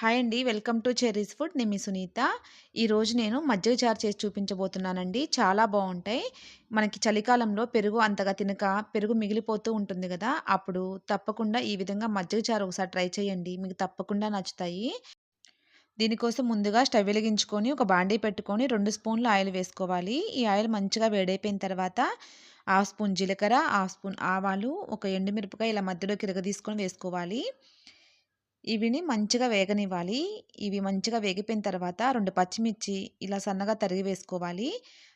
Hi అండి. Welcome to cherry's food. నేను మీ సునీత. ఈరోజు నేను మజ్జిగ చారు చేసి చూపించబోతున్నానండి. చాలా బాగుంటాయి. మనకి చలికాలంలో పెరుగు అంతగా తినక పెరుగు మిగిలిపోతూ ఉంటుంది కదా అప్పుడు తప్పకుండా ఈ విధంగా మజ్జిగ చారు ఒకసారి ట్రై చేయండి. మీకు తప్పకుండా నచ్చుతాయి. దీనికోసం ముందుగా స్టవ్ వెలిగించుకొని ఒక బాండీ పెట్టుకొని రెండు స్పూన్లు ఆయిల్ వేసుకోవాలి. ఈ ఆయిల్ మంచిగా వేడైపోయిన తర్వాత హాఫ్ స్పూన్ జీలకర్ర హాఫ్ స్పూన్ ఆవాలు ఒక ఎండుమిరపకాయ ఇలా మధ్యలోకి తీసుకొని వేసుకోవాలి. ఇవిని మంచిగా వేగనివ్వాలి. ఇవి మంచిగా వేగిపోయిన తర్వాత రెండు పచ్చిమిర్చి ఇలా సన్నగా తరిగి వేసుకోవాలి.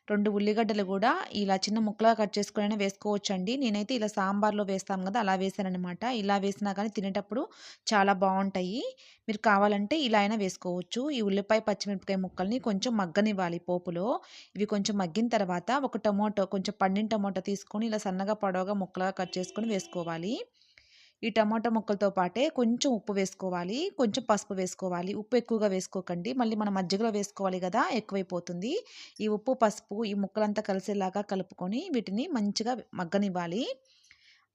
రెండు ఉల్లిగడ్డలు కూడా ఇలా చిన్న ముక్కలుగా కట్ చేసుకొని వేసుకోవచ్చండి. నేనైతే ఇలా సాంబార్లో వేస్తాం కదా అలా వేసానమాట ఇలా వేసినా కానీ తినేటప్పుడు చాలా బాగుంటాయి. మీరు కావాలంటే ఇలా అయినా వేసుకోవచ్చు. ఈ ఉల్లిపాయ పచ్చిమిరపకాయ ముక్కల్ని కొంచెం మగ్గనివ్వాలి పోపులో. ఇవి కొంచెం మగ్గిన తర్వాత ఒక టమోటో కొంచెం పండిన టమోటో తీసుకొని ఇలా సన్నగా పొడవుగా ముక్కలుగా కట్ చేసుకొని వేసుకోవాలి. ఈ టమాటా ముక్కలతో పాటే కొంచెం ఉప్పు వేసుకోవాలి కొంచెం పసుపు వేసుకోవాలి. ఉప్పు ఎక్కువగా వేసుకోకండి. మళ్ళీ మనం మజ్జిగలో వేసుకోవాలి కదా ఎక్కువైపోతుంది. ఈ ఉప్పు పసుపు ఈ ముక్కలంతా కలిసేలాగా కలుపుకొని వీటిని మంచిగా మగ్గనివ్వాలి.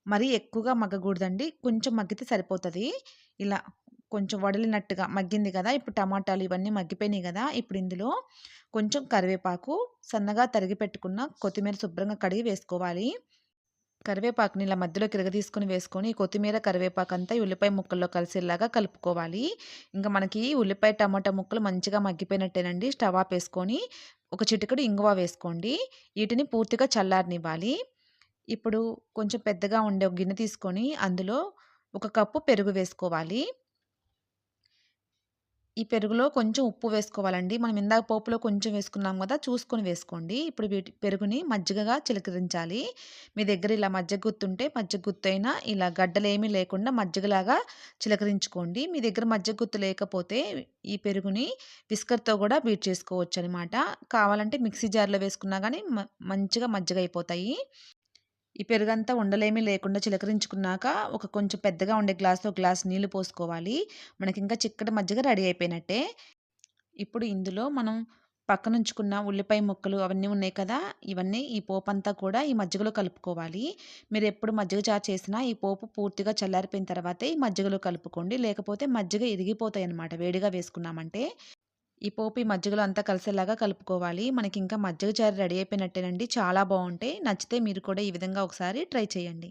మరీ ఎక్కువగా మగ్గకూడదండి. కొంచెం మగ్గితే సరిపోతుంది. ఇలా కొంచెం వడిలినట్టుగా మగ్గింది కదా ఇప్పుడు టమాటాలు ఇవన్నీ మగ్గిపోయినాయి కదా ఇప్పుడు ఇందులో కొంచెం కరివేపాకు సన్నగా తరిగి పెట్టుకున్న కొత్తిమీర శుభ్రంగా కడిగి వేసుకోవాలి. కరివేపాకుని ఇలా మధ్యలో కిరగతీసుకుని వేసుకొని కొత్తిమీర కరివేపాకు అంతా ఉల్లిపాయ ముక్కల్లో కలిసేలాగా కలుపుకోవాలి. ఇంకా మనకి ఉల్లిపాయ టమాటా ముక్కలు మంచిగా మగ్గిపోయినట్టేనండి. స్టవ్ ఆఫ్ వేసుకొని ఒక చిటికడు ఇంగువ వేసుకోండి. వీటిని పూర్తిగా చల్లారనివ్వాలి. ఇప్పుడు కొంచెం పెద్దగా ఉండే ఒక గిన్నె తీసుకొని అందులో ఒక కప్పు పెరుగు వేసుకోవాలి. ఈ పెరుగులో కొంచెం ఉప్పు వేసుకోవాలండి. మనం ఇందాక పోపులో కొంచెం వేసుకున్నాం కదా చూసుకొని వేసుకోండి. ఇప్పుడు వీటి పెరుగుని మజ్జిగగా చిలకరించాలి. మీ దగ్గర ఇలా మజ్జిగ గుర్తుంటే మజ్జిగ గుర్తు అయినా ఇలా గడ్డలు ఏమీ లేకుండా మజ్జిగలాగా చిలకరించుకోండి. మీ దగ్గర మజ్జిగ గుర్తు లేకపోతే ఈ పెరుగుని విస్కర్తో కూడా బీట్ చేసుకోవచ్చు అనమాట కావాలంటే మిక్సీ జార్లో వేసుకున్నా కానీ మంచిగా మజ్జిగ అయిపోతాయి. ఈ పెరుగంతా ఉండలేమీ లేకుండా చిలకరించుకున్నాక ఒక కొంచెం పెద్దగా ఉండే గ్లాస్లో గ్లాస్ నీళ్ళు పోసుకోవాలి. మనకి ఇంకా చిక్కటి మజ్జిగ రెడీ అయిపోయినట్టే. ఇప్పుడు ఇందులో మనం పక్కనుంచుకున్న ఉల్లిపాయ ముక్కలు అవన్నీ ఉన్నాయి కదా ఇవన్నీ ఈ పోపు అంతా కూడా ఈ మజ్జిగలో కలుపుకోవాలి. మీరు ఎప్పుడు మజ్జిగ చారు చేసినా ఈ పోపు పూర్తిగా చల్లారిపోయిన తర్వాతే ఈ మజ్జిగలో కలుపుకోండి. లేకపోతే మజ్జిగ ఇరిగిపోతాయి అన్నమాట వేడిగా వేసుకున్నామంటే. ఈ పోపు ఈ మజ్జిగలో అంతా కలిసేలాగా కలుపుకోవాలి. మనకి ఇంకా మజ్జిగ చారు రెడీ అయిపోయినట్టేనండి. చాలా బాగుంటాయి నచ్చితే మీరు కూడా ఈ విధంగా ఒకసారి ట్రై చేయండి.